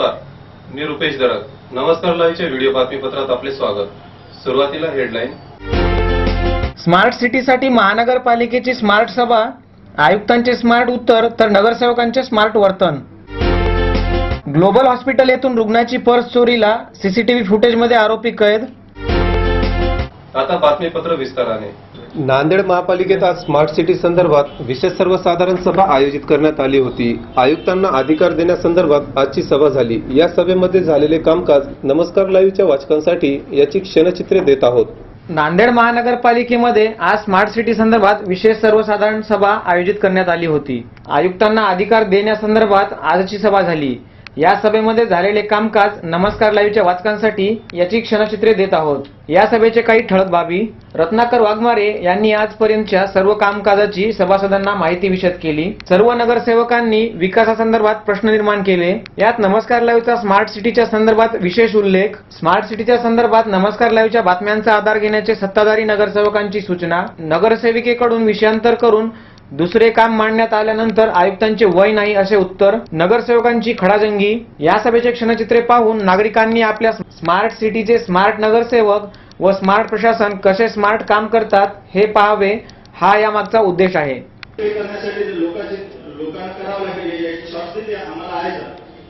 नमस्कार मी रुपेश दरक नमस्कार लाईव्हच्या व्हिडिओ बातमीपत्रात आपले स्वागत. सुरुवातीला हेडलाईन. स्मार्ट सिटीसाठी महानगरपालिकेची स्मार्ट सभा आयुक्तांचे स्मार्ट उत्तर तर नगरसेवकांचे स्मार्ट वर्तन. ग्लोबल हॉस्पिटल येथून रुग्णाची पर्स चोरीला सीसीटीव्ही फुटेजमध्ये आरोपी कैद आता बातमीपत्र विस्ताराने. नांदेड महापालिकेत आज स्मार्ट सिटी संदर्भात विशेष सर्वसाधारण सभा आयोजित करण्यात आली होती. आयुक्तांना अधिकार देण्यासंदर्भात आजची सभा झाली. या सभेमध्ये झालेले कामकाज नमस्कार लाईव्हच्या वाचकांसाठी याची क्षणचित्रे देत आहोत. नांदेड महानगरपालिकेमध्ये आज स्मार्ट सिटी संदर्भात विशेष सर्वसाधारण सभा आयोजित करण्यात आली होती. आयुक्तांना अधिकार देण्यासंदर्भात आजची सभा झाली. या सभेमध्ये झालेले कामकाज नमस्कार लाईव्हच्या वाचकांसाठी याची क्षणचित्रे देत आहोत. या सभेचे काही ठळक बाबी. रत्नाकर वाघमारे यांनी आजपर्यंतच्या सर्व कामकाजाची सभासदांना माहिती विषद केली. सर्व नगरसेवकांनी विकासासंदर्भात प्रश्न निर्माण केले. यात नमस्कार लाईव्हचा स्मार्ट सिटीच्या संदर्भात विशेष उल्लेख. स्मार्ट सिटीच्या संदर्भात नमस्कार लाईव्हच्या बातम्यांचा आधार घेण्याचे सत्ताधारी नगरसेवकांची सूचना. नगरसेविकेकडून विषयांतर करून दुसरे काम मांडण्यात आल्यानंतर आयुक्तांचे वय नाही असे उत्तर नगरसेवकांची खडाजंगी. या सभेचे क्षणचित्रे पाहून नागरिकांनी आपल्या स्मार्ट सिटीचे स्मार्ट नगरसेवक व स्मार्ट प्रशासन कसे स्मार्ट काम करतात हे पाहावे हा यामागचा उद्देश आहे.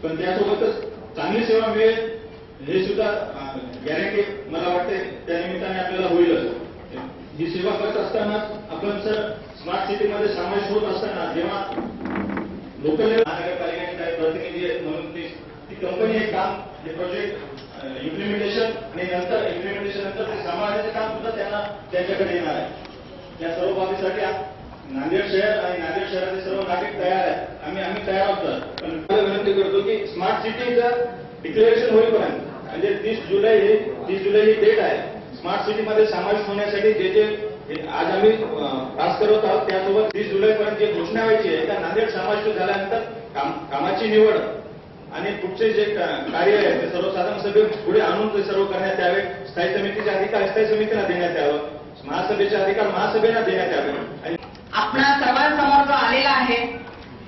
पण त्यासोबतच चांगली सेवा मिळेल हे सुद्धा गॅरंटी मला वाटते त्या निमित्ताने आपल्याला होईलच ही सेवा करत असताना आपण सर स्मार्ट सिटीमध्ये समावेश होत असताना जेव्हा लोकल महानगरपालिकेचे काही प्रतिनिधी आहेत म्हणून ती ती कंपनी हे काम हे प्रोजेक्ट इम्प्लिमेंटेशन आणि नंतर इम्प्लिमेंटेशन नंतर ते सांभाळण्याचे काम सुद्धा त्यांना त्यांच्याकडे येणार आहे. या सर्व बाबीसाठी नांदेड शहर आणि नांदेड शहराचे सर्व नागरिक तयार आहेत. आम्ही आम्ही तयार आहोत पण विनंती करतो की स्मार्ट सिटीचं डिक्लेरेशन होईपर्यंत म्हणजे तीस जुलै ही तीस जुलै ही डेट आहे. स्मार्ट सिटीमध्ये समावेश होण्यासाठी जे जे आज आम्ही पास करत आहोत त्यासोबत तीस जुलैपर्यंत जे घोषणा व्हायची आहे त्या नांदेड समाविष्ट झाल्यानंतर काम कामाची निवड आणि पुढचे जे कार्य आहे ते सर्वसाधारण सभे पुढे आणून ते सर्व करण्यात यावे. स्थायी समितीचे अधिकार स्थायी समितीला देण्यात यावं. महासभेचे अधिकार महासभेला देण्यात यावे. आणि आपणा सर्वांसमोर जो आलेला आहे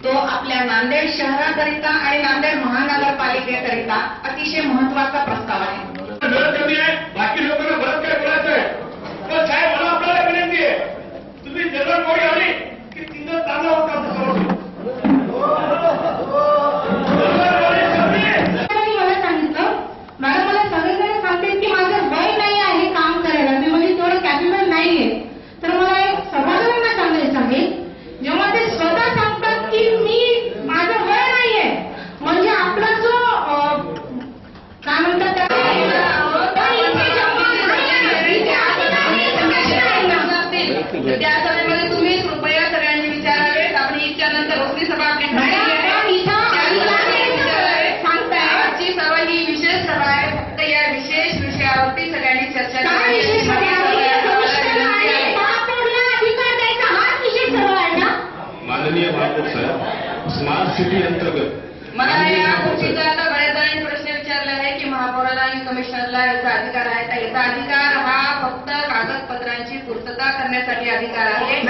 तो आपल्या नांदेड शहराकरिता आणि नांदेड महानगरपालिकेकरिता अतिशय महत्त्वाचा प्रस्ताव आहे. बाकी लोकांना बरंच काय बोलायचं आहे पण साहेब मला आपल्याला विनंती आहे तुम्ही जनरल बॉडी आली की तिथं चांगला होता जनरल सिटी अंतर्गत. मला या गोष्टीचा आता बऱ्याच जणांनी प्रश्न विचारला आहे की महापौराला आणि कमिशनरला याचा अधिकार आहे. तर याचा अधिकार हा फक्त कागदपत्रांची पूर्तता करण्यासाठी अधिकार आहे.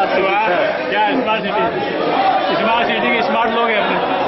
बात है क्या स्मार्ट सिटी स्मार्ट सिटी के स्मार्ट लोग हैं अपने।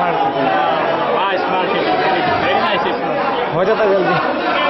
marketing. Nice marketing. Very nice. Ho jata jaldi.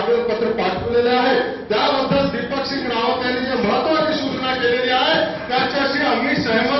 कागदपत्र पाठवलेले आहे. त्याबद्दल दीपक सिंग रावत यांनी जे महत्वाची सूचना केलेली आहे त्याच्याशी आम्ही सहमत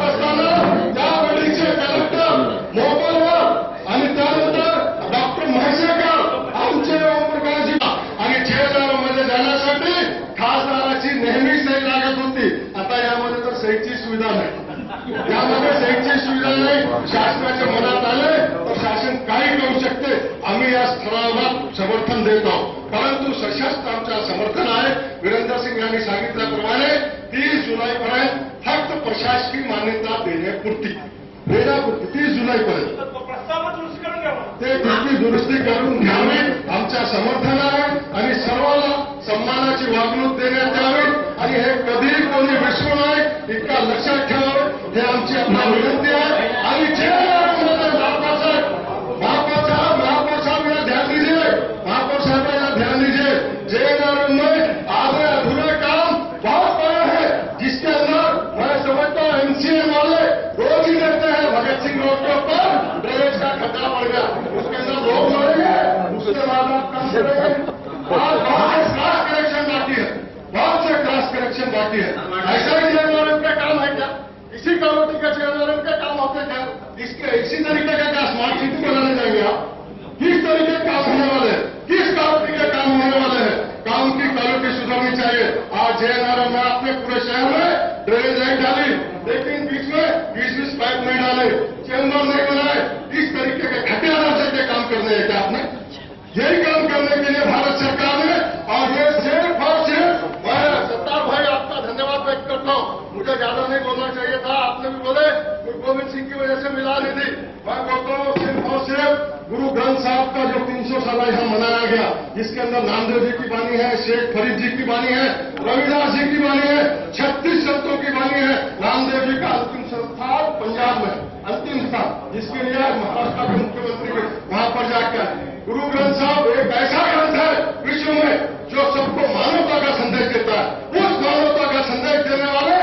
समर्थन देत. आहोत परंतु सशस्त्र आमच्या समर्थन आहे. वीरेंद्र सिंग यांनी सांगितल्याप्रमाणे तीस जुलैपर्यंत फक्त प्रशासकीय मान्यता देण्यापुरती. देण्यापुरती. तीस जुलैपर्यंत. ते कृती दुरुस्ती करून घ्यावी. आमच्या समर्थन आहे. आणि सर्वांना सन्मानाची वागणूक देण्यात यावी. आणि हे कधी कोणी विसरू नये. इतका लक्षात ठेवावं हे आमची आपल्या विनंती. इसके इसी तरीके का क्या स्मार्ट सिटी बनाने जाएँगे आप किस तरीके का काम होने वाले हैं? किस क्वालिटी का काम होने वाले हैं? काम की क्वालिटी सुधरनी चाहिए। आज जयनगर में आपने पूरे शहर में ड्रेनेज नहीं डाली। लेकिन बीच में बीस बीस पाइप नहीं डाले। चेंबर नहीं इस तरीके के घटे आधार के काम करने हैं क्या आपने यही काम करने के लिए भारत सरकार ने और ये सिर्फ़ और सिर्फ़ मैं सत्तार भाई आपका धन्यवाद व्यक्त करता हूँ मुझे ज़्यादा नहीं बोलना चाहिए था आपने भी बोले गुरु गोविंद सिंह की वजह से मिला नहीं थी मैं बोलता हूँ सिर्फ़ और सिर्फ़ गुरु ग्रंथ साहब का जो तीन सौ साल यहाँ मनाया गया जिसके अंदर नामदेव जी की बानी है, शेख फरीद जी की बानी है, रविदास जी की बानी है, छत्तीस संतों की बानी है। नामदेव जी का अंतिम संस्थान पंजाब में, अंतिम स्थान। जिसके लिए महाराष्ट्र के मुख्यमंत्री वहाँ पर जाकर गुरु ग्रंथ साहब एक ऐसा ग्रंथ है विश्व में जो सबको मानवता का संदेश देता है। उस मानवता का संदेश देने वाले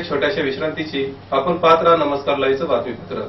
छोट्याशा विश्रांतीची आपण पाहत राहा नमस्कार लाईव्हचं बातमीपत्र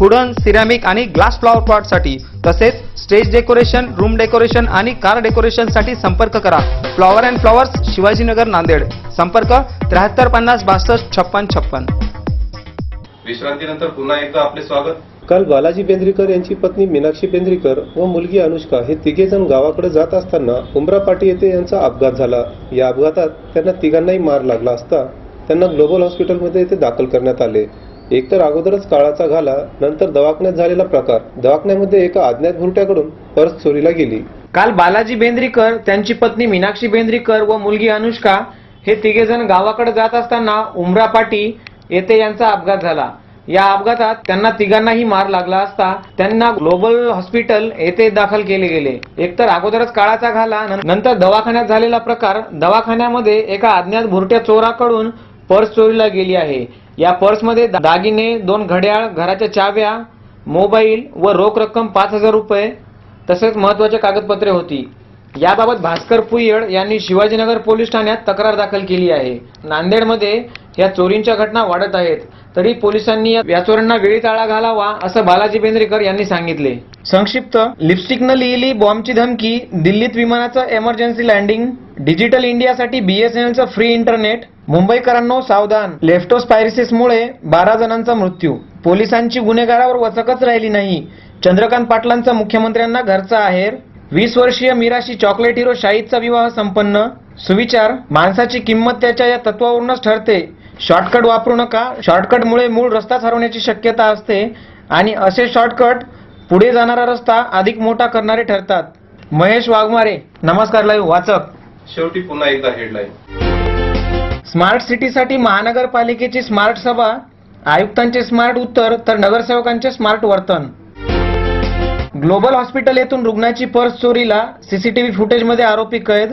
Wooden ceramic आणि ग्लास फ्लॉवर प्लॉटसाठी तसेच स्टेज डेकोरेशन रूम डेकोरेशन आणि कार डेकोरेशनसाठी संपर्क करा. Flower and flowers Shivajinagar Nanded. संपर्क त्र्याहत्तर पन्नास बासष्ट छप्पन छप्पन. विश्रांतीनंतर पुन्हा एकदा आपले स्वागत. काल बालाजी बेंद्रीकर यांची पत्नी मीनाक्षी बेंद्रीकर व मुलगी अनुष्का हे तिघे जण गावाकडे जात असताना उमरापाटी येथे यांचा अपघात झाला. या अपघातात त्यांना तिघांनाही मार लागला असता त्यांना ग्लोबल हॉस्पिटलमध्ये येथे दाखल करण्यात आले. एकतर अगोदरच काळाचा घाला नंतर दवाखान्यात झालेला प्रकार. दवाखान्यामध्ये एका अज्ञात भुरट्याकडून पर्स चोरीला गेली. काल बालाजी बेंद्रीकर त्यांची पत्नी मीनाक्षी बेंद्रीकर व मुलगी अनुष्का हे तिघे जण गावाकडे जात असताना उमरापाटी येथे यांचा अपघात झाला. या अपघातात त्यांना तिघांनाही मार लागला असता त्यांना ग्लोबल हॉस्पिटल येथे दाखल केले गेले. एकतर अगोदरच काळाचा घाला नंतर दवाखान्यात झालेला प्रकार दवाखान्यामध्ये एका अज्ञात भुरट्या चोराकडून पर्स चोरीला गेली आहे. या पर्समध्ये दागिने दोन घड्याळ घराच्या चाव्या मोबाईल व रोख रक्कम पाच हजार रुपये तसेच महत्वाची कागदपत्रे होती. याबाबत भास्कर पुयड यांनी शिवाजीनगर पोलीस ठाण्यात तक्रार दाखल केली आहे. नांदेडमध्ये या चोरींच्या घटना वाढत आहेत. तरी पोलिसांनी या- चोरांना वेळी ताळा घालावा असं बालाजी बेंद्रेकर यांनी सांगितले. संक्षिप्त. लिपस्टिकनं लिहिली बॉम्बची धमकी दिल्लीत विमानाचं एमर्जन्सी लँडिंग डिजिटल इंडियासाठी बीएसएनएलचं फ्री इंटरनेट मुंबईकरांनो सावधान. लेफ्टोस्पायरिसिसमुळे बारा जणांचा मृत्यू. पोलिसांची गुन्हेगारावर वचकच राहिली नाही. चंद्रकांत पाटलांचा मुख्यमंत्र्यांना घरचा आहेर. वीस वर्षीय मीराशी चॉकलेट हिरो शाहीदचा विवाह संपन्न. सुविचार माणसाची किंमत त्याच्या या तत्वावरूनच ठरते. शॉर्टकट वापरू नका. शॉर्टकटमुळे मूळ रस्ताच हरवण्याची शक्यता असते आणि असे शॉर्टकट पुढे जाणारा रस्ता अधिक मोठा करणारे ठरतात. महेश वाघमारे नमस्कार लाईव्ह वाचक. शेवटी पुन्हा एकदा हेडलाईन स्मार्ट सिटीसाठी महानगरपालिकेची स्मार्ट सभा आयुक्तांचे स्मार्ट उत्तर तर नगरसेवकांचे स्मार्ट वर्तन. ग्लोबल हॉस्पिटल येथून रुग्णाची पर्स चोरीला सीसीटीव्ही फुटेजमध्ये आरोपी कैद